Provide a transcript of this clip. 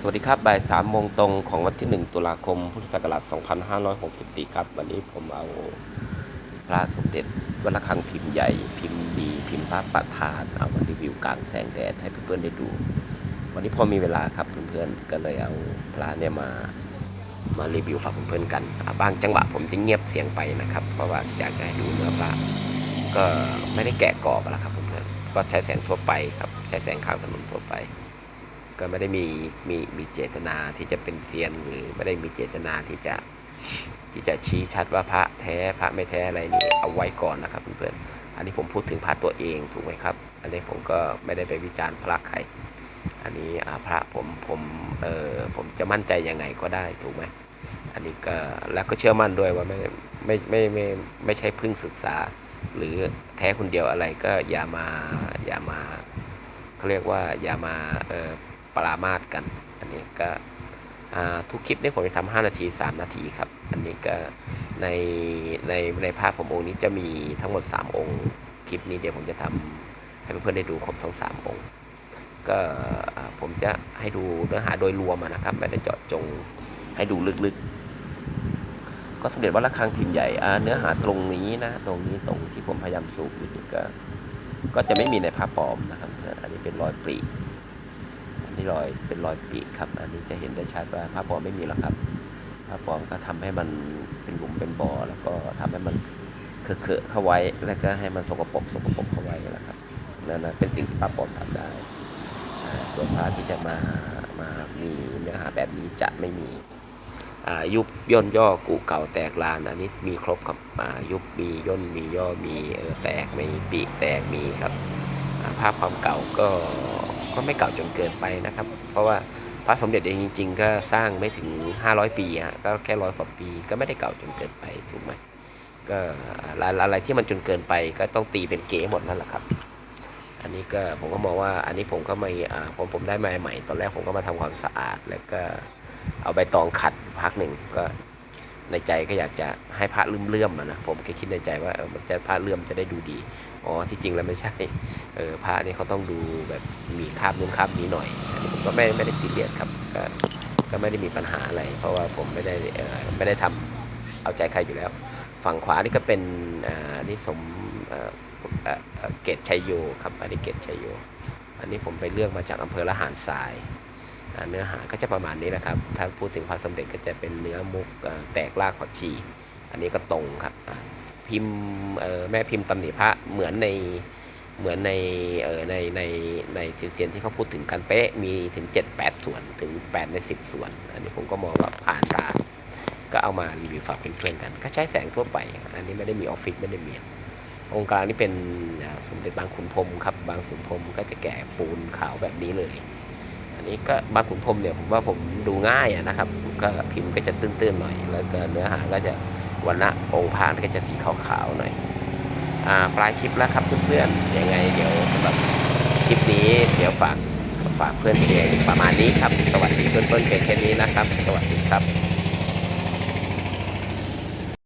สวัสดีครับบ่ายสามโมงตรงของวันที่ 1 ตุลาคม พุทธศักราช 2564 ครับ วันนี้ผมเอาพระสมเด็จวัดระฆังพิมพ์ใหญ่ พิมพ์ดี พิมพ์พระประธาน เอามารีวิวกลางแสงแดดให้เพื่อนๆได้ดู วันนี้พอมีเวลาครับเพื่อนๆ ก็เลยเอาพระเนี่ยมามารีวิวฝากเพื่อนๆกันอ่าบางจังหวะผมจะเงียบเสียงไปนะครับ เพราะว่าอยากจะให้ดูเนื้อพระก็ไม่ได้แกะกรอบอะละครับเพื่อนๆก็ใช้แสงทั่วไปครับใช้แสงข้างถนนทั่วไป ก็ไม่ได้มีมีมีเจตนาที่จะเป็นเซียนหรือไม่ได้มีเจตนาที่จะที่จะชี้ชัดว่าพระแท้พระไม่แท้อะไรนี่เอาไว้ก่อนนะครับเพื่อนๆอันนี้ผมพูดถึงพระตัวเองถูกไหมครับ อันนี้ผมก็ไม่ได้ไปวิจารณ์พระใคร อันนี้พระผมผมเออผมจะมั่นใจยังไงก็ได้ถูกไหมอันนี้ก็แล้วก็เชื่อมั่นด้วยว่าไม่ไม่ไม่ไม่ไม่ไม่ใช่พิ่งศึกษา หรือแท้คนเดียวอะไรก็อย่ามาอย่ามาเขาเรียกว่าอย่ามาเออ ปรามาสกัน อันนี้ก็ทุกคลิปนี้ผมจะทำ5นาที3นาทีครับ อันนี้ก็ในในในภาพผมองค์นี้จะมีทั้งหมด 3 องค์ คลิปนี้เดี๋ยวผมจะทำให้เพื่อนๆได้ดูครบทั้ง3องค์ ก็ผมจะให้ดูเนื้อหาโดยรวมนะครับ ไม่ได้เจาะจงให้ดูลึกๆ ก็สมเด็จวัดระฆังพิมพ์ใหญ่เนื้อหาตรงนี้นะ ตรงนี้ตรงที่ผมพยายามสูบอยู่นี่ก็ก็จะไม่มีในภาพปลอมนะครับอนอันนี้เป็นรอยปรี อันนี้รอยเป็นรอยปีกครับ อันนี้จะเห็นได้ชัดว่าผ้าปลอมไม่มีแล้วครับผ้าปลอมก็ทำให้มันเป็นหลุมเป็นบ่อแล้วก็ทำให้มันเคอะๆเข้าไว้แล้วก็ให้มันสกปรกสกปรกเข้าไว้แล้วครับนั่นนะเป็นสิ่งที่ผ้าปลอมทำได้ ส่วนผ้าที่จะมามามีเนื้อหาแบบนี้จะไม่มีอยุบย่นย่อกุเก่าแตกลานอันนี้มีครบครับยุบมีย่นมีย่อมีแตกมีปีกแตกมีครับอ่าภาพความเก่าก็ ก็ไม่เก่าจนเกินไปนะครับ เพราะว่าพระสมเด็จเองจริง ๆ ก็สร้างไม่ถึง 500 ปีฮะก็แค่ร้อยกว่าปีก็ไม่ได้เก่าจนเกินไปถูกไหมก็อะไรอะไรที่มันจนเกินไปก็ต้องตีเป็นเก๋หมดนั่นแหละครับ อันนี้ก็ผมก็มองว่าอันนี้ผมก็ไม่ผมผมได้มาใหม่ตอนแรกผมก็มาทำความสะอาด แล้วก็เอาใบตองขัดพักหนึ่งก็ ในใจก็อยากจะให้พระเลื่อมๆอะนะผมก็คิดในใจว่าเออมันจะพระเลื่อมจะได้ดูดีอ๋อที่จริงแล้วไม่ใช่เออพระนี่เขาต้องดูแบบมีคาบนู้นคาบนี้หน่อยอันนี้ผมก็ไม่ไม่ได้ซีเรียสครับก็ก็ไม่ได้มีปัญหาอะไร เพราะว่าผมไม่ได้เออไม่ได้ทำเอาใจใครอยู่แล้ว ฝั่งขวานี่ก็เป็นอ่านี่สมเออเออเกตชัยโยครับอันนี้เกตชัยโย อันนี้ผมไปเลือกมาจากอำเภอละหารทราย เนื้อหาก็จะประมาณนี้แหละครับ ถ้าพูดถึงพระสมเด็จก็จะเป็นเนื้อมุกแตกรากผักชี อันนี้ก็ตรงครับ พิมพ์แม่พิมพ์ตำหนิพระเหมือนในเหมือนในเออในในในสิเซียนที่เขาพูดถึงกันเป๊ะมีถึง 7 8 ส่วนถึง 8 ใน 10 ส่วน อันนี้ผมก็มองว่าผ่านตา ก็เอามารีวิวฝากเพื่อนๆกัน ก็ใช้แสงทั่วไป อันนี้ไม่ได้มีออฟฟิศไม่ได้มีองค์กลางนี่เป็นสมเด็จบางขุนพรมครับ บางขุนพรมก็จะแกะปูนขาวแบบนี้เลย อันนี้ก็บางขุนพรมเนี่ยผมว่าผมดูง่ายนะครับก็พิมพ์ก็จะตื้นๆหน่อย แล้วก็เนื้อหาก็จะวันละองค์พระก็จะสีขาวๆหน่อยอ่าปลายคลิปแล้วครับเพื่อนๆยังไงเดี๋ยวสำหรับคลิปนี้เดี๋ยวฝากฝากเพื่อนเพลงประมาณนี้ครับ สวัสดีเพื่อนๆเพียงแค่นี้นะครับ สวัสดีครับ